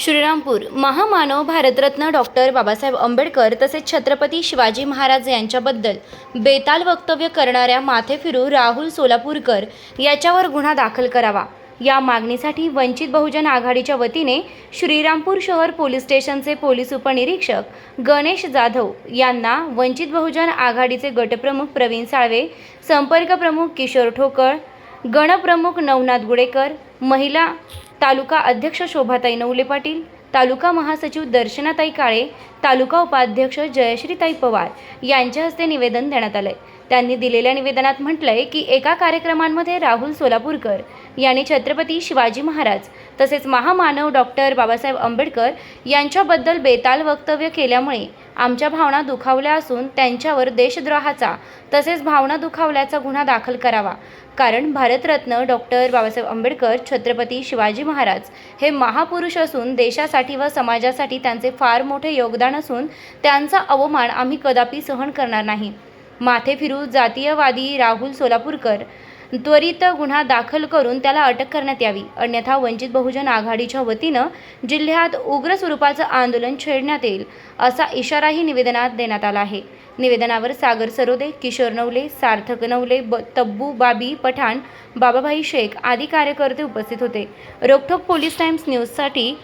श्रीरामपूर. महामानव भारतरत्न डॉक्टर बाबासाहेब आंबेडकर तसेच छत्रपती शिवाजी महाराज यांच्याबद्दल बेताल वक्तव्य करणाऱ्या माथेफिरू राहुल सोलापूरकर याच्यावर गुन्हा दाखल करावा. या मागणीसाठी वंचित बहुजन आघाडीच्या वतीने श्रीरामपूर शहर पोलीस स्टेशनचे पोलीस उपनिरीक्षक गणेश जाधव यांना वंचित बहुजन आघाडीचे गटप्रमुख प्रवीण साळवे संपर्क प्रमुख किशोर ठोकळ गणप्रमुख नवनाथ गुडेकर महिला तालुका अध्यक्ष शोभाताई नवले पाटील तालुका महासचिव दर्शनाताई काळे तालुका उपाध्यक्ष जयश्रीताई पवार यांच्या हस्ते निवेदन देण्यात आलंय. त्यांनी दिलेल्या निवेदनात म्हटलंय की एका कार्यक्रमांमध्ये राहुल सोलापूरकर यांनी छत्रपती शिवाजी महाराज तसेच महामानव डॉक्टर बाबासाहेब आंबेडकर यांच्याबद्दल बेताल वक्तव्य केल्यामुळे आमच्या भावना दुखावल्या असून त्यांच्यावर देशद्रोहाचा तसेच भावना दुखावल्याचा गुन्हा दाखल करावा. कारण भारतरत्न डॉक्टर बाबासाहेब आंबेडकर छत्रपती शिवाजी महाराज हे महापुरुष असून देशासाठी व समाजासाठी त्यांचे फार मोठे योगदान असून त्यांचा अवमान आम्ही कदापि सहन करणार नाही. माथे फिरू जातीयवादी राहुल सोलापूरकर. त्वरित गुन्हा दाखल करून त्याला अटक करण्यात यावी. अन्यथा वंचित बहुजन आघाडीच्या वतीनं जिल्ह्यात उग्र स्वरूपाचं आंदोलन छेडण्यात येईल असा इशाराही निवेदनात देण्यात आला आहे. निवेदनावर सागर सरोदे किशोर नवले सार्थक नवले ब तब्बू बाबी पठाण बाबाभाई शेख आदी कार्यकर्ते उपस्थित होते. रोखोक पोलीस टाइम्स न्यूजसाठी